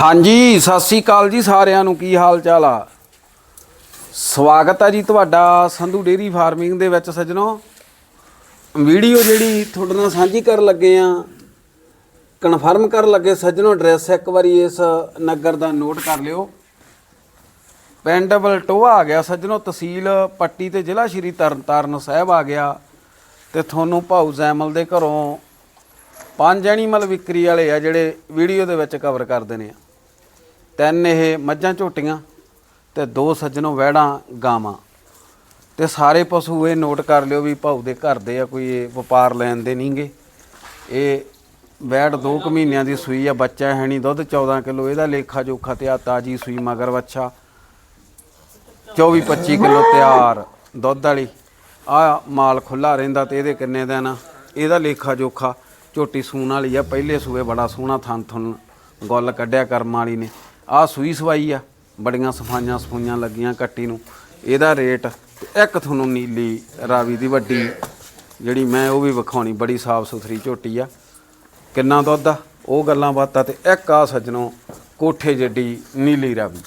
ਹਾਂਜੀ, ਸਤਿ ਸ੍ਰੀ ਅਕਾਲ ਜੀ ਸਾਰਿਆਂ ਨੂੰ, ਕੀ ਹਾਲ ਚਾਲ ਆ? ਸਵਾਗਤ ਆ ਜੀ ਤੁਹਾਡਾ ਸੰਧੂ ਡੇਰੀ ਫਾਰਮਿੰਗ ਦੇ ਵਿੱਚ ਸੱਜਣੋ। ਵੀਡੀਓ ਜਿਹੜੀ ਤੁਹਾਡੇ ਨਾਲ ਸਾਂਝੀ ਕਰਨ ਲੱਗੇ ਆ, ਕਨਫਰਮ ਕਰਨ ਲੱਗੇ ਸੱਜਣੋ ਐਡਰੈਸ ਇੱਕ ਵਾਰੀ ਇਸ ਨਗਰ ਦਾ ਨੋਟ ਕਰ ਲਿਓ। ਪਿੰਡ ਬਲਟੋਆ ਆ ਗਿਆ ਸੱਜਣੋ, ਤਹਿਸੀਲ ਪੱਟੀ ਤੇ ਜ਼ਿਲ੍ਹਾ ਸ਼੍ਰੀ ਤਰਨਤਾਰਨ ਸਾਹਿਬ ਆ ਗਿਆ ਤੇ ਤੁਹਾਨੂੰ ਭਾਊ ਜ਼ੈਮਲ ਦੇ ਘਰੋਂ ਪੰਜ ਐਨੀਮਲ ਵਿਕਰੀ ਵਾਲੇ ਆ ਜਿਹੜੇ ਵੀਡੀਓ ਦੇ ਵਿੱਚ ਕਵਰ ਕਰਦੇ ਨੇ ਤਿੰਨ ਇਹ ਮੱਝਾਂ ਝੋਟੀਆਂ ਤੇ ਦੋ ਸੱਜਣੋਂ ਵਹਿੜਾਂ ਗਾਵਾਂ। ਤੇ ਸਾਰੇ ਪਸ਼ੂ ਇਹ ਨੋਟ ਕਰ ਲਿਓ ਵੀ ਭਾਊ ਦੇ ਘਰ ਦੇ ਆ, ਕੋਈ ਇਹ ਵਪਾਰ ਲੈਣ ਦੇ ਨਹੀਂਗੇ। ਇਹ ਵੈੜ 2 ਕੁ ਮਹੀਨਿਆਂ ਦੀ ਸੂਈ ਆ, ਬੱਚਾ ਹੈ ਨਹੀਂ, ਦੁੱਧ 14 ਕਿਲੋ, ਇਹਦਾ ਲੇਖਾ ਜੋਖਾ ਤੇ ਆ, ਤਾਜੀ ਸੂਈ ਮਗਰ ਵੱਛਾ। 24 25 ਕਿਲੋ ਤਿਆਰ, ਦੁੱਧ ਵਾਲੀ। ਆ ਮਾਲ ਖੁੱਲਾ ਰਹਿੰਦਾ ਤੇ ਇਹਦੇ ਕਿੰਨੇ ਦਿਨ ਆ? ਇਹਦਾ ਲੇਖਾ ਜੋਖਾ, ਝੋਟੀ ਸੂਣ ਵਾਲੀ ਆ, ਪਹਿਲੇ ਸੂਏ ਬੜਾ ਸੋਹਣਾ ਥਣ ਥਣ ਗੁੱਲ ਕੱਢਿਆ ਕਰਮ ਵਾਲੀ ਨੇ। ਆ ਸੂਈ ਸਵਾਈ ਆ ਬੜੀਆਂ ਸਫਾਈਆਂ ਸਫੂਈਆਂ ਲੱਗੀਆਂ ਕੱਟੀ ਨੂੰ। ਇਹਦਾ ਰੇਟ ਤੇ ਇੱਕ ਤੁਹਾਨੂੰ ਨੀਲੀ ਰਾਵੀ ਦੀ ਵੱਡੀ ਜਿਹੜੀ ਮੈਂ ਉਹ ਵੀ ਵਿਖਾਉਣੀ ਬੜੀ ਸਾਫ਼ ਸੁਥਰੀ ਝੋਟੀ ਆ। ਕਿੰਨਾ ਦੁੱਧ ਆ? ਉਹ ਗੱਲਾਂ ਬਾਤਾਂ ਤੇ ਇੱਕ ਆ ਸੱਜਣੋ ਕੋਠੇ ਜੱਡੀ ਨੀਲੀ ਰਾਵੀ।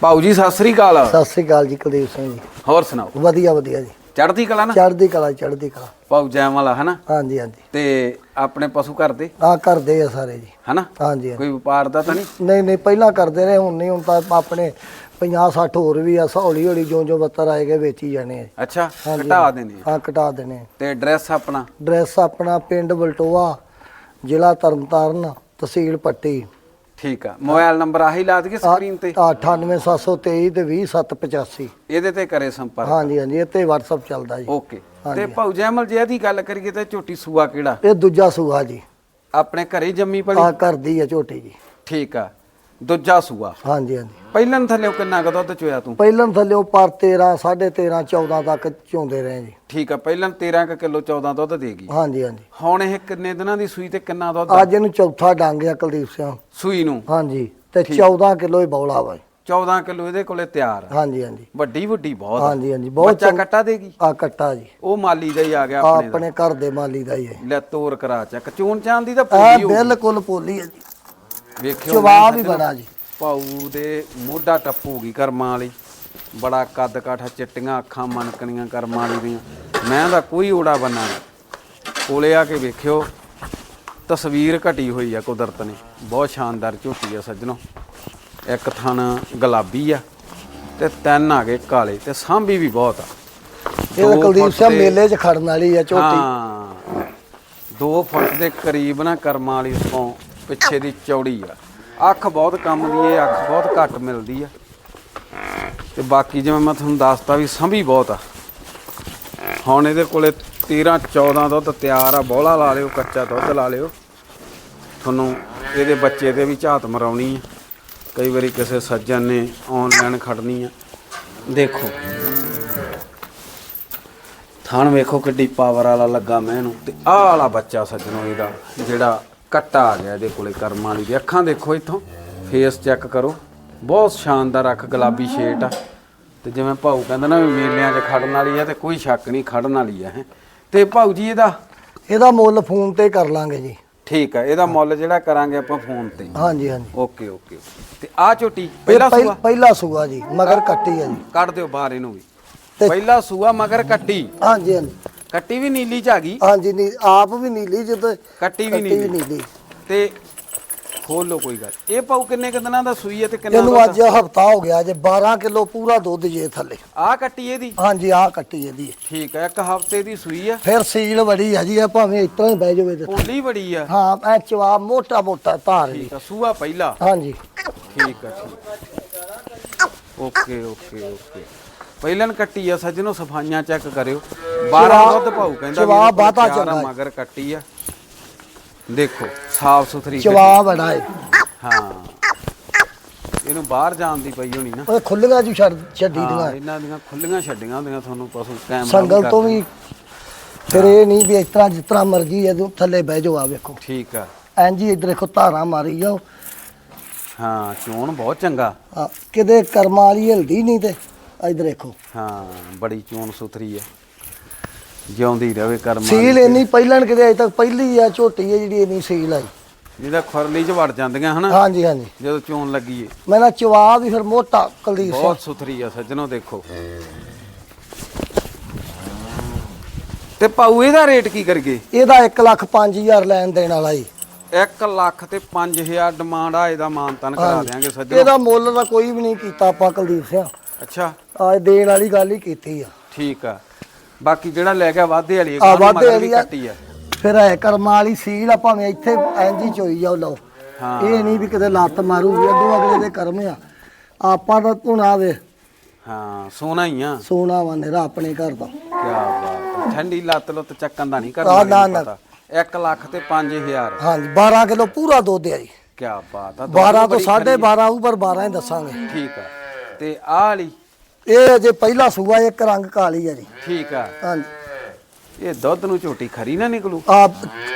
ਭਾਊ ਜੀ ਸਤਿ ਸ੍ਰੀ ਅਕਾਲ। ਸਤਿ ਸ੍ਰੀ ਅਕਾਲ ਜੀ ਕੁਲਦੀਪ ਸਿੰਘ ਜੀ। ਹੋਰ ਸੁਣਾਓ? ਵਧੀਆ ਵਧੀਆ ਜੀ। ਚੜ੍ਹਦੀ ਕਲਾ ਨਾ? ਚੜ੍ਹਦੀ ਕਲਾ ਚੜ੍ਹਦੀ ਕਲਾ। ਜੈਮ ਵਾਲਾ ਹਨਾ? ਹਾਂਜੀ ਹਾਂਜੀ। ਤੇ ਆਪਣੇ ਪਸ਼ੂ ਘਰ ਦੇ? ਆ ਕਰਦੇ ਆ ਸਾਰੇ ਜੀ। ਹਨਾ? ਹਾਂਜੀ ਹਾਂਜੀ। ਕੋਈ ਵਪਾਰ ਦਾ ਤਾਂ ਨਹੀਂ? ਨਹੀਂ ਨਹੀਂ ਪਹਿਲਾਂ ਕਰਦੇ ਰਹੇ ਹੁਣ ਨਹੀਂ ਹੁਣ ਤਾਂ ਆਪਣੇ 50 60 ਹੋਰ ਵੀ ਆ ਹੌਲੀ ਹੌਲੀ ਜਿਉਂ ਜਿਉਂ ਬੱਤਰ ਆਏਗੇ ਵੇਚੀ ਜਾਣੇ ਆ ਜੀ। ਅੱਛਾ ਹਾਂਜੀ। ਘਟਾ ਦੇਣੇ ਆ। ਹਾਂ ਕਟਾ ਦੇਣੇ ਆ। ਤੇ ਐਡਰੈਸ ਆਪਣਾ? ਡਰੈਸ ਆਪਣਾ ਪਿੰਡ ਬਲਟੋਆ ਜ਼ਿਲ੍ਹਾ ਤਰਨਤਾਰਨ ਤਹਿਸੀਲ ਪੱਟੀ। ਠੀਕ ਆ। ਮੋਬਾਈਲ ਨੰਬਰ ਆਹੀ ਲਾ ਦਈਏ ਸਕਰੀਨ ਤੇ? 98723 ਤੇ 20785 ਇਹਦੇ ਤੇ ਕਰੇ ਸੰਪਰਕ। ਹਾਂਜੀ ਹਾਂਜੀ ਤੇ WhatsApp ਚੱਲਦਾ ਜੀ। ਓਕੇ ਤੇ ਭਾਊ ਜੈਮਲ ਜੇ ਇਹਦੀ ਗੱਲ ਕਰੀਏ ਤੇ ਝੋਟੀ ਸੂਆ ਕਿਹੜਾ? ਇਹ ਦੂਜਾ ਸੂਆ ਜੀ। ਆਪਣੇ ਘਰੇ ਜੰਮੀ ਪਲੀ ਆ ਕਰਦੀ ਆ ਝੋਟੀ ਜੀ। ਠੀਕ ਆ। ਦੂਜਾ ਸੂਆ? ਹਾਂਜੀ ਹਾਂਜੀ। ਪਹਿਲਾਂ ਥੱਲੇ ਕਿੰਨਾ ਕੁ ਦੁੱਧ ਚੋਇਆ ਤੂੰ? ਪਹਿਲਾਂ ਥੱਲਿਓ ਪਰ 13 13.5 14 ਤੱਕ ਚੋਂਦੇ ਰਹੇ ਜੀ। ਠੀਕ ਆ ਪਹਿਲਾਂ 13 ਕੁ ਕਿਲੋ 14 ਦੁੱਧ ਦੇਗੀ ਹਾਂਜੀ ਹਾਂਜੀ। ਹੁਣ ਇਹ ਕਿੰਨੇ ਦਿਨਾਂ ਦੀ ਸੂਈ ਤੇ ਕਿੰਨਾ ਦੁੱਧ? ਅੱਜ ਇਹਨੂੰ ਚੌਥਾ ਡੰਗ ਆ ਕੁਲਦੀਪ ਸਿੰਘ। ਸੂਈ ਨੂੰ? ਹਾਂਜੀ ਤੇ 14 ਕਿਲੋ ਹੀ ਬੌਲਾ ਵਾ ਜੀ। 14 ਕਿਲੋ ਇਹਦੇ ਕੋਲੇ ਤਿਆਰ ਆ। ਹਾਂਜੀ ਹਾਂਜੀ। ਵੱਡੀ ਵੱਡੀ ਬਹੁਤ ਆ। ਹਾਂਜੀ ਹਾਂਜੀ ਬਹੁਤ ਬੱਚਾ ਕੱਟਾ ਦੇਗੀ? ਆ ਕੱਟਾ ਜੀ। ਉਹ ਮਾਲੀ ਦਾ ਹੀ ਆ ਗਿਆ ਆਹ ਆਪਣੇ ਦਾ। ਆਪਣੇ ਘਰ ਦੇ ਮਾਲੀ ਦਾ ਹੀ ਹੈ। ਲੈ ਤੋਰ ਕਰਾ ਚੱਕ। ਚੂਨ ਚਾਂਦ ਦੀ ਤਾਂ ਆ ਪੂਰੀ ਹੋ ਬਿਲਕੁਲ ਪੋਲੀ ਹੈ ਜੀ। ਵੇਖਿਓ ਜਵਾਬ ਹੀ ਬੜਾ ਜੀ। ਪਾਉ ਦੇ ਮੋਢਾ ਟੱਪੂਗੀ ਕਰਮਾਂ ਵਾਲੀ। ਬੜਾ ਕੱਦ ਕਾਠਾ ਚਿੱਟੀਆਂ ਅੱਖਾਂ ਮਨਕਣੀਆਂ ਕਰਮਾਂ ਵਾਲੀ ਦੀਆਂ। ਮੈਂ ਦਾ ਕੋਈ ਓੜਾ ਬੰਨਾ ਨਹੀਂ। ਕੋਲੇ ਆ ਕੇ ਵੇਖਿਓ। ਤਸਵੀਰ ਘਟੀ ਹੋਈ ਆ ਕੁਦਰਤ ਨੇ। ਬਹੁਤ ਸ਼ਾਨਦਾਰ ਝੋਟੀ ਆ ਸੱਜਣੋ। ਇੱਕ ਥਣ ਗੁਲਾਬੀ ਆ ਤੇ ਤਿੰਨ ਆ ਗਏ ਕਾਲੇ ਤੇ ਸਾਂਭੀ ਵੀ ਬਹੁਤ ਆ। ਇਹ ਤਾਂ ਦੋ ਕੁਲਦੀਪ ਫੁੱਟ ਤੇ- ਮੇਲੇ 'ਚ ਖੜਨ ਵਾਲੀ ਆ ਝੋਟੀ। ਹਾਂ। 2 ਫੁੱਟ ਦੇ ਕਰੀਬ ਨਾ ਕਰਮਾਂ ਵਾਲੀ ਤੋਂ ਪਿੱਛੇ ਦੀ ਚੌੜੀ ਆ। ਅੱਖ ਬਹੁਤ ਕੰਮ ਦੀ ਏ ਅੱਖ ਬਹੁਤ ਘੱਟ ਮਿਲਦੀ ਆ। ਤੇ ਬਾਕੀ ਜਿਵੇਂ ਮੈਂ ਤੁਹਾਨੂੰ ਦੱਸਤਾ ਵੀ ਸੰਭੀ ਬਹੁਤ ਆ। ਹੁਣ ਇਹਦੇ ਕੋਲੇ 13 14 ਦੁੱਧ ਤਿਆਰ ਆ ਬੋਲਾ ਲਾ ਲਿਓ ਕੱਚਾ ਦੁੱਧ ਲਾ ਲਿਓ। ਤੁਹਾਨੂੰ ਇਹਦੇ ਬੱਚੇ ਤੇ ਵੀ ਝਾਤ ਮਰਾਉਣੀ ਆ। ਕਈ ਵਾਰੀ ਕਿਸੇ ਸੱਜਣ ਨੇ ਆਨਲਾਈਨ ਖੜਨੀ ਆ। ਦੇਖੋ। ਥਣ ਵੇਖੋ ਕਿੱਡੀ ਪਾਵਰ ਵਾਲਾ ਲੱਗਾ ਮੈਂ ਇਹਨੂੰ। ਤੇ ਆਹ ਵਾਲਾ ਬੱਚਾ ਸੱਜਣੋ ਇਹਦਾ, ਜਿਹੜਾ ਕੱਟਾ ਆ ਗਿਆ ਇਹਦੇ ਕੋਲੇ ਕਰਮਾਂ ਵਾਲੀ ਦੀ। ਅੱਖਾਂ ਦੇਖੋ ਇੱਥੋਂ। ਫੇਸ ਚੈੱਕ ਕਰੋ। ਬਹੁਤ ਸ਼ਾਨਦਾਰ ਅੱਖ, ਗੁਲਾਬੀ ਸ਼ੇਟ ਆ। ਤੇ ਜਿਵੇਂ ਭਾਊ ਕਹਿੰਦਾ ਨਾ ਵੀ ਮੇਲਿਆਂ 'ਚ ਖੜਨ ਵਾਲੀ ਆ ਤੇ ਕੋਈ ਸ਼ੱਕ ਨਹੀਂ, ਖੜਨ ਵਾਲੀ ਆ ਹੈ ਤੇ ਭਾਊ ਜੀ ਇਹਦਾ? ਇਹਦਾ ਮੁੱਲ ਫੋਨ ਤੇ ਕਰ ਲਾਂਗੇ ਜੀ। ਠੀਕ ਆ ਇਹਦਾ ਮੁੱਲ ਜਿਹੜਾ ਕਰਾਂਗੇ ਆਪਾਂ ਫੋਨ ਤੇ ਹਾਂਜੀ ਹਾਂਜੀ। ਓਕੇ ਓਕੇ ਤੇ ਆ ਝੋਟੀ ਇਹ ਪਹਿਲਾ ਪਹਿ- ਸੂਆ? ਪਹਿਲਾ ਸੂਆ ਜੀ ਮਗਰ ਕੱਟੀ ਆ ਜੀ। ਕੱਢ ਦਿਓ ਬਾਹਰ ਇਹਨੂੰ ਵੀ। ਤੇ- ਪਹਿਲਾ ਸੂਆ ਮਗਰ ਕੱਟੀ। ਹਾਂਜੀ ਹਾਂਜੀ। ਕੱਟੀ ਵੀ ਨੀਲੀ ਚ ਆ ਗਈ। ਹਾਂਜੀ ਨੀ ਆਪ ਵੀ ਨੀਲੀ ਜਦੋਂ ਕੱਟੀ ਵੀ ਕੱਟੀ ਵੀ ਨੀਲੀ। ਨੀਲੀ। ਤੇ ਖੋਲ ਲੋ ਕੋਈ ਗੱਲ। ਇਹ ਪਾਉ ਕਿੰਨੇ ਕੁ ਦਿਨਾਂ ਦਾ ਸੂਈ ਹੈ ਤੇ ਕਿੰਨਾ ਇਹਨੂੰ ਅੱਜ ਹਫਤਾ ਹੋ ਗਿਆ ਜੇ 12 ਕਿਲੋ ਪੂਰਾ ਦੁੱਧ ਜੇ ਥੱਲੇ। ਆ ਕੱਟੀ ਇਹਦੀ? ਹਾਂਜੀ ਆਹ ਕੱਟੀ ਇਹਦੀ। ਠੀਕ ਹੈ ਇੱਕ ਹਫ਼ਤੇ ਦੀ ਸੂਈ ਆ। ਫਿਰ ਸੀਲ ਬੜੀ ਆ ਜੀ ਇਹ ਭਾਵੇਂ ਤਰ੍ਹਾਂ ਹੀ ਬਹਿ ਜਾਵੇ ਤੇ ਪੋਲੀ ਬੜੀ ਆ। ਹਾਂ ਐ ਜਵਾਬ ਮੋਟਾ ਮੋਟਾ ਧਾਰ ਜੀ। ਠੀਕ ਆ ਸੂਆ ਪਹਿਲਾ। ਹਾਂਜੀ। ਠੀਕ ਆ ਠੀਕ ਓਕੇ ਓਕੇ ਓਕੇ। ਪਹਿਲਾਂ ਕੱਟੀ ਆ ਸੱਜਣੋ ਸਫਾਈਆਂ ਚੈੱਕ ਕਰਿਓ। 12 ਦੁੱਧ ਪਾਉ ਕਹਿੰਦਾ ਵੀ ਜਵਾਬ ਇਹਦੇ ਕੋਲ ਬਾਤਾ ਆ, ਚੰਗਾ। ਮਗਰ ਕੱਟੀ ਆ। ਦੇਖੋ ਸਾਫ਼ ਸੁਥਰੀ। ਜਵਾਬ ਬੜਾ ਹੈ ਹਾਂ। ਇਹਨੂੰ ਬਾਹਰ ਜਾਣ ਦੀ ਪਈ ਹੋਣੀ ਨਾ। ਉਹ ਖੁੱਲੀਆਂ ਜੂ ਛੱਡ ਛੱਡੀ ਹਾਂ, ਦੀਆਂ। ਇਹਨਾਂ ਦੀਆਂ ਖੁੱਲੀਆਂ ਛੱਡੀਆਂ ਹੁੰਦੀਆਂ ਤੁਹਾਨੂੰ ਪਸ਼ੂ ਕੈਮਰਾ ਸੰਗਲ ਤੋਂ। ਵੀ ਫਿਰ ਇਹ ਨਹੀਂ ਵੀ ਇਸ ਤਰ੍ਹਾਂ ਜਿਸ ਤਰ੍ਹਾਂ ਮਰਜ਼ੀ ਹੈ ਤੂੰ ਥੱਲੇ ਬਹਿ ਜਾਓ ਆ ਵੇਖੋ। ਠੀਕ ਆ। ਐਂ ਜੀ ਇੱਧਰ ਦੇਖੋ ਧਾਰਾਂ ਮਾਰੀ ਜਾਓ। ਹਾਂ ਚੋਣ ਬਹੁਤ ਚੰਗਾ। ਆ, ਕਿਤੇ ਕਰਮਾਂ ਵਾਲੀ ਹਿਲਦੀ ਨਹੀਂ ਤੇ ਇੱਧਰ ਦੇਖੋ। ਹਾਂ ਬੜੀ ਚੋਣ ਸੁਥਰੀ ਹੈ ਜਿਉਂਦੀ ਰਵੇ ਕਰਮ ਸੀਲ ਇੰਨੀ ਪਹਿਲਣ ਕਿਤੇ ਅਜੇ ਤੱਕ ਪਹਿਲੀ ਆ ਝੋਟੀ ਹੈ ਜਿਹੜੀ ਇੰਨੀ ਸੀਲ ਆਈ। ਜਿਹਦਾ ਖੁਰਲੀ 'ਚ ਵੜ ਜਾਂਦੀਆਂ ਹਨਾ? ਹਾਂਜੀ ਹਾਂਜੀ। ਜਦੋਂ ਚੋਣ ਲੱਗੀ ਏ। ਮੈਂ ਨਾ ਚਵਾ ਵੀ ਫਿਰ ਮੋਟਾ ਕੁਲਦੀਪ ਸਿੰਘ। ਬਹੁਤ ਸੁਥਰੀ ਆ ਸੱਜਣੋ ਦੇਖੋ। ਤੇ ਪਾਉ ਇਹਦਾ ਰੇਟ ਕੀ ਕਰਗੇ ਇਹਦਾ 1 ਲੱਖ 5000 ਲੈਣ ਦੇਣ ਵਾਲਾ ਜੀ 1 ਲੱਖ ਤੇ 5000 ਡਿਮਾਂਡ ਆ ਇਹਦਾ ਮਾਨਤਨ ਕਰਾ ਦਿਆਂਗੇ ਸੱਜਣੋ। ਇਹਦਾ ਮੁੱਲ ਦਾ ਕੋਈ ਵੀ ਨਹੀਂ ਕੀਤਾ ਆਪਾਂ ਕੁਲਦੀਪ ਸਿੰਘ। ਅੱਛਾ। ਆ ਦੇਣ ਵਾਲੀ ਗੱਲ ਹੀ ਕੀਤੀ ਆ। ਠੀਕ ਆ। ਬਾਕੀ ਜਿਹੜਾ ਲੈ ਗਿਆ ਵਾਧੇ ਵਾਲੀ ਆ ਵਾਧੇ ਵੀ ਵਾਲੀ। ਕੱਟੀ ਆ। ਫਿਰ ਐ ਕਰਮਾਂ ਵਾਲੀ ਸੀਲ ਆ ਭਾਵੇਂ ਇੱਥੇ ਐਂਜੀ ਚੋਈ ਜਾਓ ਲਓ। ਇਹ ਨਹੀਂ ਵੀ ਕਿਤੇ ਲੱਤ ਮਾਰੂਗੀ ਅੱਡੋ ਅਗਲੇ ਦੇ ਕਰਮ ਆ। ਆਪਾਂ ਤਾਂ ਧੁਣਾ ਵੇ। ਹਾਂ ਸੋਨਾ ਹੀ ਆ। ਸੋਨਾ ਵਾ ਨੇਰਾ ਆਪਣੇ ਘਰ ਦਾ। ਕੀ ਬਾਤ। ਠੰਡੀ ਲੱਤ ਲੁੱਤ ਚੱਕਣ ਦਾ ਨਹੀਂ ਕਰਨਾ ਨਾ। 1 ਲੱਖ ਤੇ 5000 ਹਾਂਜੀ 12 ਕਿਲੋ ਪੂਰਾ ਦੁੱਧ ਆ ਜੀ। ਕੀ ਬਾਤ ਆ। 12 ਤੋਂ ਬੜੀ ਖਰੀ 12.5 ਉੱਪਰ 12 ਹੀ ਦੱਸਾਂਗੇ। ਠੀਕ ਆ। ਤੇ ਆਹ ਵਾਲੀ ਇਹ ਅਜੇ ਪਹਿਲਾ ਸੂਆ ਇੱਕ ਰੰਗ ਕਾਲੀ ਆ ਜੀ। ਠੀਕ ਆ। ਹਾਂਜੀ। ਇਹ ਦੁੱਧ ਨੂੰ ਝੋਟੀ ਖਰੀ ਨਾ ਨਿਕਲੂ? ਆ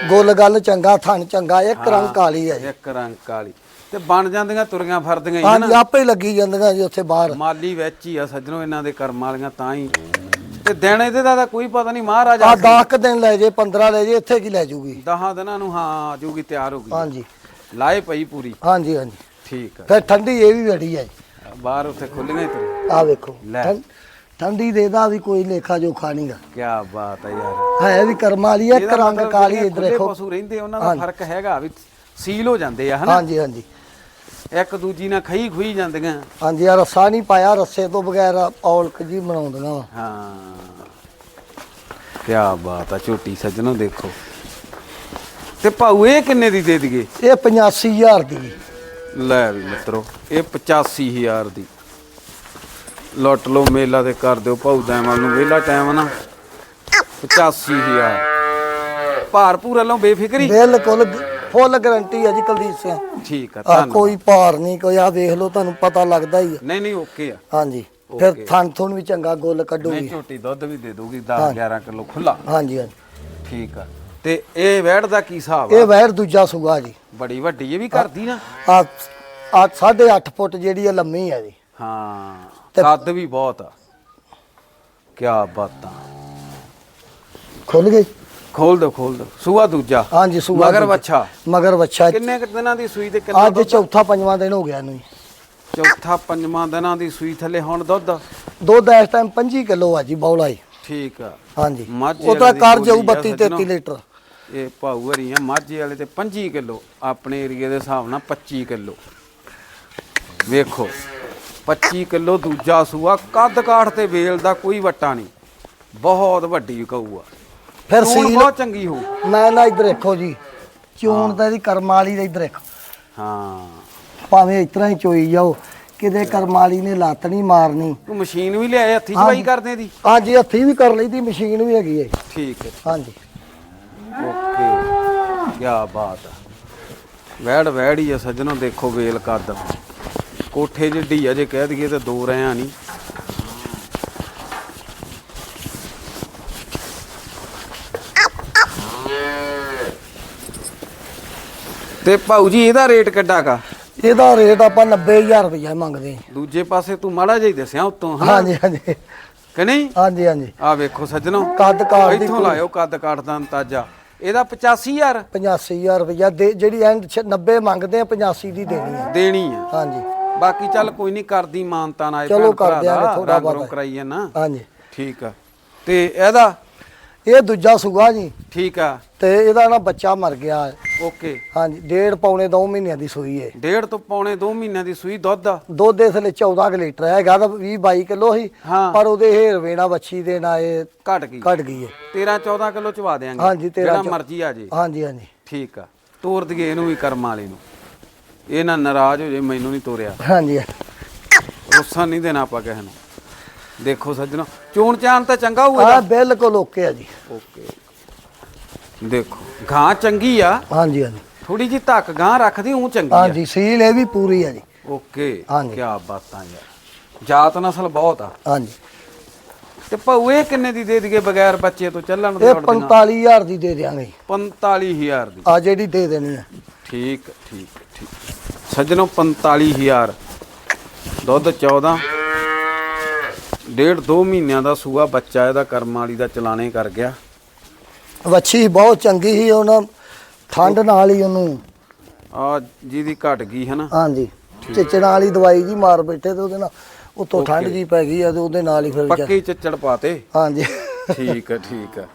ਗੁੱਲ ਗੱਲ ਚੰਗਾ ਥਣ ਚੰਗਾ ਇੱਕ ਰੰਗ ਕਾਲੀ ਜੀ। ਇੱਕ ਰੰਗ ਕਾਲੀ। ਤੇ ਬਣ ਜਾਂਦੀਆਂ ਤੁਰੀਆਂ ਫਰਦੀਆਂ ਹੀ ਹਾਂਜੀ ਆਪੇ ਹੀ ਲੱਗੀ ਜਾਂਦੀਆਂ ਜੀ ਉੱਥੇ ਬਾਹਰ। ਮਾਲੀ ਵਿੱਚ ਹੀ ਆ ਸੱਜਣੋ ਇਹਨਾਂ ਦੇ ਕਰਮ ਵਾਲੀਆਂ ਤਾਂ ਹੀ। ਤੇ ਦਿਨ ਇਹਦੇ ਦਾ ਤਾਂ ਕੋਈ ਪਤਾ ਨਹੀਂ ਮਹਾਰਾਜ ਆ 10 ਕੁ ਦਿਨ ਲੈ ਜੇ 15 ਲੈ ਜੇ ਇੱਥੇ ਕੀ ਲੈ ਜੂਗੀ? 10 ਦਿਨਾਂ ਨੂੰ ਹਾਂ ਆ ਜੂਗੀ ਤਿਆਰ ਹੋ ਗਈ। ਹਾਂਜੀ। ਲਾਏ ਪਈ ਪੂਰੀ। ਹਾਂਜੀ ਹਾਂਜੀ। ਠੀਕ ਆ। ਫਿਰ ਠੰਡੀ ਇਹ ਵੀ ਬੜੀ ਹੈ ਬਾਹਰ ਉੱਥੇ ਖੁੱਲੀਆਂ ਹੀ ਤੁਰੀ? ਆ ਵੇਖੋ ਲੈ। ਠੰ- ਠੰਡੀ ਦੇ ਦਾ ਵੀ ਕੋਈ ਲੇਖਾ ਜੋਖਾ ਨਹੀਂਗਾ ਕੀ ਬਾਤ ਆ ਯਾਰ। ਹੈ ਵੀ ਕਰਮ ਵਾਲੀ ਹੈ ਇੱਕ ਇਹਦਾ ਰੰਗ ਮਤਲਬ ਕਾਲੀ ਜਿਹੜੇ ਇੱਧਰ ਖੁੱਲੇ ਦੇਖੋ ਪਸ਼ੂ ਰਹਿੰਦੇ ਉਹਨਾਂ ਦਾ ਫ਼ਰਕ ਹੈਗਾ ਵੀ ਸੀਲ ਹੋ ਜਾਂਦੇ ਆ ਹਨਾ? ਹਾਂਜੀ ਹਾਂਜੀ। ਇੱਕ ਦੂਜੀ ਨਾਲ ਖਈ ਖੁਈ ਜਾਂਦੀਆਂ। ਹਾਂਜੀ ਆ ਰੱਸਾ ਨਹੀਂ ਪਾਇਆ ਰੱਸੇ ਤੋਂ ਬਗੈਰ ਔਲਕ ਜੀ ਬਣਾਉਂਦੀਆਂ ਵਾ। ਹਾਂ। ਕੀ ਬਾਤ ਆ ਝੋਟੀ ਸੱਜਣੋ ਦੇਖੋ। ਤੇ ਭਾਊ ਇਹ ਕਿੰਨੇ ਦੀ ਦੇ ਦਈਏ? ਇਹ 85000 ਦੀ। ਲੈ ਵੀ ਮਿੱਤਰੋ ਇਹ 85000 ਦੀ। ਲੁੱਟ ਲਓ ਮੇਲਾ ਤੇ ਕਰ ਦਿਓ ਭਾਊ ਦੈਵਾਲ ਨੂੰ ਵਿਹਲਾ ਟਾਈਮ ਨਾ। 85000 ਭਾਰ ਪੂਰਾ ਲਓ ਬੇਫਿਕਰੀ? ਬਿਲਕੁਲ ਫੁੱਲ ਗਾਰੰਟੀ ਹੈ ਜੀ ਕੁਲਦੀਪ ਸਿੰਘ। ਠੀਕ ਆ ਧੰਨਵਾਦ। ਕੋਈ ਭਾਰ ਨਹੀਂ ਕੋਈ ਆ ਵੇਖ ਲਓ ਤੁਹਾਨੂੰ ਪਤਾ ਲੱਗਦਾ ਹੀ ਹੈ ਨਹੀਂ ਨਹੀਂ ਓਕੇ ਆ। ਹਾਂਜੀ. ਫਿਰ ਥਣ ਥੁਣ ਵੀ ਚੰਗਾ ਗੁੱਲ ਨਹੀਂ ਕੱਢੂਗੀ ਝੋਟੀ ਦੁੱਧ ਵੀ ਦੇ ਦੂਗੀ 10 11 ਕਿਲੋ ਖੁੱਲਾ ਹਾਂਜੀ ਹਾਂਜੀ। ਠੀਕ ਆ। ਤੇ ਇਹ ਵੈੜ ਦਾ ਕੀ ਹਿਸਾਬ ਇਹ ਆ ਵੈਰ ਦੂਜਾ ਸੂਆ ਜੀ। ਬੜੀ ਵੱਡੀ ਇਹ ਵੀ ਕਰਦੀ ਨਾ। ਆ ਆ 8.5 ਫੁੱਟ ਜਿਹੜੀ ਆ ਲੰਮੀ ਹੈ ਜੀ। ਹਾਂ ਤੇ- ਕੱਦ ਵੀ ਬਹੁਤ ਆ। ਕੀ ਬਾਤਾਂ। ਖੁੱਲ ਗਈ? ਖੋਲ ਦੋ ਖੋਲ ਦੋ। ਸੂਆ ਦੂਜਾ। ਹਾਂਜੀ ਸੂਆ ਮਗਰ ਦੂਜਾ। ਵੱਛਾ। ਮਗਰ ਵੱਛਾ। ਕਿੰਨੇ ਕੁ ਦਿਨਾਂ ਦੀ ਸੂਈ ਤੇ ਕਿੰਨਾ ਅੱਜ ਚੌਥਾ ਪੰਜਵਾਂ ਦਿਨ ਹੋ ਗਿਆ ਇਹਨੂੰ ਜੀ। ਚੌਥਾ ਪੰਜਵਾਂ ਦਿਨਾਂ ਦੀ ਸੂਈ ਥੱਲੇ ਹੁਣ ਦੁੱਧ ਦੁੱਧ ਇਸ ਟਾਈਮ 25 ਕਿਲੋ ਆ ਜੀ ਬੌਲਾ ਹੀ ਠੀਕ ਆ। ਹਾਂਜੀ। ਮੱਝ ਉਹ ਤਾਂ ਕਰ ਜਾਊ ਬੋਲੀ ਆ 32 ਸੱਜਣੋ। 33 ਲੀਟਰ। ਇਹ ਭਾਊ ਹਰੀਆਂ ਮਾਝੇ ਵਾਲੇ ਤੇ 25 ਕਿਲੋ ਆਪਣੇ ਏਰੀਏ ਦੇ ਹਿਸਾਬ ਨਾਲ 25 ਕਿਲੋ। ਵੇਖੋ 25 ਕਿਲੋ ਦੂਜਾ ਸੂਆ ਕੱਦ ਕਾਠ ਤੇ ਵੇਲ ਦਾ ਕੋਈ ਵੱਟਾ ਨਹੀਂ। ਬਹੁਤ ਵੱਡੀ ਕਊ ਆ। ਫਿਰ ਚੋਣ ਸੀਲ ਬਹੁਤ ਚੰਗੀ ਹੋ ਮੈਂ ਨਾ ਇੱਧਰ ਦੇਖੋ ਜੀ। ਚੋਣ ਤਾਂ ਇਹਦੀ ਕਰਮ ਵਾਲੀ ਦਾ ਇੱਧਰ ਦੇਖੋ ਹਾਂ। ਭਾਵੇਂ ਇਸ ਤਰ੍ਹਾਂ ਹੀ ਚੋਈ ਜਾਓ ਕਿਤੇ ਕਰਮ ਵਾਲੀ ਨੇ ਲੱਤ ਨਹੀਂ ਮਾਰਨੀ। ਤੂੰ ਮਸ਼ੀਨ ਵੀ ਲਿਆਏ ਹੱਥੀ ਚਵਾਈ ਕਰਦੇ ਦੀ? ਹਾਂਜੀ ਹੱਥੀ ਵੀ ਕਰ ਲਈਦੀ ਮਸ਼ੀਨ ਵੀ ਹੈਗੀ ਹੈ ਠੀਕ ਹੈ। ਹਾਂਜੀ। ਓਕੇ। ਕੀ ਬਾਤ ਆ। ਵੈੜ ਵੈੜ ਹੀ ਆ ਸੱਜਣੋ ਦੇਖੋ ਵੇਲ ਕੱਦ। ਕੋਠੇ ਜਿੱਡੀ ਆ ਜੇ ਕਹਿ ਦਈਏ ਤੇ ਦੋ ਰਿਆਂ ਨਹੀਂ ਤੇ ਭਾਊ ਜੀ ਇਹਦਾ ਰੇਟ ਕਿੱਡਾ ਕਾ ਇਹਦਾ ਰੇਟ ਆਪਾਂ 90000 ਰੁਪਇਆ ਮੰਗਦੇ ਹਾਂ। ਦੂਜੇ ਪਾਸੇ ਤੂੰ ਮਾੜਾ ਜਿਹਾ ਹੀ ਦੱਸਿਆ ਉਤੋਂ ਹਾਂ ਹਾਂਜੀ ਹਾਂਜੀ। ਕਿ ਨਹੀਂ? ਹਾਂਜੀ ਹਾਂਜੀ। ਆ ਵੇਖੋ ਸੱਜਣੋ। ਕੱਦ ਕਾਠ ਦੀ ਇੱਥੋਂ ਲਾਇਓ ਕੱਦ ਕਾਠ ਦਾ ਅੰਤਾਜਾ ਇਹਦਾ 85000 85000 ਰੁਪਇਆ ਦੇ ਜਿਹੜੀ ਐਂਡ 90 ਮੰਗਦੇ ਆ 85 ਦੀ ਦੇਣੀ ਹੈ ਦੇਣੀ ਆ। ਹਾਂਜੀ। ਬਾਕੀ ਚੱਲ ਕੋਈ ਨਹੀਂ ਕਰਦੀ ਮਾਨਤਾ ਨਾ ਚਲੋ ਕਰ ਦਿਆਂਗੇ ਬਹੁਤਾ। ਕਰਾਈਏ ਨਾ। ਹਾਂਜੀ। ਠੀਕ ਆ। ਤੇ ਇਹਦਾ ਇਹ ਦੂਜਾ ਸੂਆ ਜੀ। ਠੀਕ ਆ। ਤੇ ਇਹਦਾ ਨਾ ਬੱਚਾ ਮਰ ਗਿਆ। ਹੈ। ਓਕੇ। ਹਾਂਜੀ ਡੇਢ ਪੌਣੇ 2 ਮਹੀਨਿਆਂ ਦੀ ਸੂਈ ਹੈ ਡੇਢ ਤੋਂ ਪੌਣੇ 2 ਮਹੀਨਿਆਂ ਦੀ ਸੂਈ ਦੁੱਧ ਆ? ਦੁੱਧ ਇਸ ਲਈ 14 ਕੁ ਲੀਟਰ ਹੈਗਾ ਤਾਂ 20 22 ਕਿਲੋ ਸੀ। ਹਾਂ। ਪਰ ਉਹਦੇ ਹੇਰ ਵੇਣਾ ਵੱਛੀ ਦੇ ਨਾਲ ਇਹ ਘਟ ਗਈ। ਘਟ ਗਈ ਹੈ 13 14 ਕਿਲੋ ਚਵਾ ਦੇਾਂਗੇ ਹਾਂਜੀ, 13 ਜਿਹੜਾ ਚੌ- ਮਰਜ਼ੀ ਆ ਜੇ। ਹਾਂਜੀ ਹਾਂਜੀ। ਠੀਕ ਆ। ਤੋਰ ਦਈਏ ਇਹਨੂੰ ਵੀ ਕਰਮ ਵਾਲੇ ਨੂੰ। ਇਹ ਨਾ ਨਾਰਾਜ਼ ਹੋ ਜੇ ਮੈਨੂੰ ਨਹੀਂ ਤੋਰਿਆ। ਹਾਂਜੀ। ਰੁੱਸਾ ਨਹੀਂ ਦੇਣਾ ਆਪਾਂ ਕਿਸੇ ਨੂੰ। ਦੇਖੋ ਸੱਜਣੋ ਚੋਣ ਚਾਣ ਤਾਂ ਚੰਗਾ ਆ ਹੋਊਗਾ ਬਿਲਕੁਲ ਓਕੇ ਆ ਜੀ। ਓਕੇ। ਦੇਖੋ ਗਾਂ ਚੰਗੀ ਆ। ਹਾਂਜੀ ਹਾਂਜੀ। ਥੋੜੀ ਜੀ ਧੱਕ ਗਾਂ ਰੱਖਦੀ ਉਹ ਚੰਗੀ ਆ। ਹਾਂਜੀ ਸੀਲ ਇਹ ਵੀ ਪੂਰੀ ਆ ਜੀ। ਓਕੇ ਹਾਂਜੀ। ਕੀ ਬਾਤਾਂ ਯਾਰ। ਜਾਤ ਨਸਲ ਬਹੁਤ ਆ। ਹਾਂਜੀ। ਤੇ ਭਾਊ ਇਹ ਕਿੰਨੇ ਦੀ ਦੇ ਦਈਏ ਬਗੈਰ ਬੱਚੇ ਤੋਂ ਚੱਲਣ ਦੇ ਇਹ 45000 ਦੀ ਦੇ ਦਿਆਂਗੇ। 45000 ਦੀ। ਆ ਜਿਹੜੀ ਦੇ ਦੇਣੀ ਆ। ਠੀਕ ਠੀਕ ਠੀਕ। ਸੱਜਣੋ 45000 ਦੁੱਧ 14 ਡੇਢ 2 ਮਹੀਨਿਆਂ ਦਾ ਸੂਆ ਬੱਚਾ ਇਹਦਾ ਕਰਮ ਵਾਲੀ ਦਾ ਚਲਾਣੇ ਕਰ ਗਿਆ। ਵੱਛੀ ਬਹੁਤ ਚੰਗੀ ਸੀ ਉਹਨਾਂ ਠੰਡ ਨਾਲ ਹੀ ਉਹਨੂੰ ਆ ਜਿਹਦੀ ਘਟ ਗਈ ਹੈ ਨਾ। ਹਾਂਜੀ ਚਿਚੜਾਂ ਵਾਲੀ ਦਵਾਈ ਜੀ ਮਾਰ ਬੈਠੇ ਤੇ ਉਹਦੇ ਨਾਲ ਉਤੋਂ ਠੰਡ ਜੀ ਪੈ ਗਈ ਆ ਤੇ ਉਹਦੇ ਨਾਲ ਹੀ ਫਿਰ ਪੱਕੇ ਚੱਚੜ ਪਾਤੇ। ਹਾਂਜੀ। ਠੀਕ ਹੈ ਠੀਕ ਹੈ।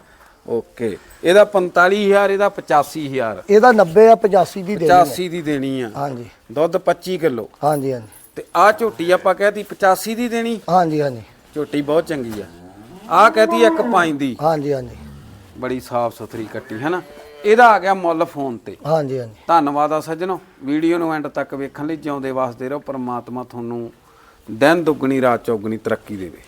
ਓਕੇ। ਇਹਦਾ 45000 ਇਹਦਾ 85000 ਇਹਦਾ 90 ਆ 85 ਦੀ ਦੇ ਦੇਣੀ 85 ਦੀ ਦੇਣੀ ਆ। ਹਾਂਜੀ। ਦੁੱਧ 25 ਕਿਲੋ। ਹਾਂਜੀ ਹਾਂਜੀ। ਤੇ ਆ ਝੋਟੀ ਆਪਾਂ ਕਹਿਤੀ 85 ਦੀ ਦੇਣੀ। ਹਾਂਜੀ ਹਾਂਜੀ। ਝੋਟੀ ਬਹੁਤ ਚੰਗੀ ਆ। ਆ ਕਹਿਤੀ ਇੱਕ ਪੰਜ ਦੀ। ਹਾਂਜੀ ਹਾਂਜੀ। ਬੜੀ ਸਾਫ਼ ਸੁਥਰੀ ਕੱਟੀ ਹੈ ਨਾ ਇਹਦਾ ਆ ਗਿਆ ਮੁੱਲ ਫੋਨ ਤੇ। ਹਾਂਜੀ ਹਾਂਜੀ। ਧੰਨਵਾਦ ਆ ਸੱਜਣੋ। ਵੀਡੀਓ ਨੂੰ ਐਂਡ ਤੱਕ ਵੇਖਣ ਲਈ ਜਿਉਂਦੇ ਵਾਸਤੇ ਰਹੋ। ਪ੍ਰਮਾਤਮਾ ਤੁਹਾਨੂੰ ਦਿਨ ਦੁੱਗਣੀ ਰਾਤ ਚੌਗਣੀ ਤਰੱਕੀ ਦੇਵੇ।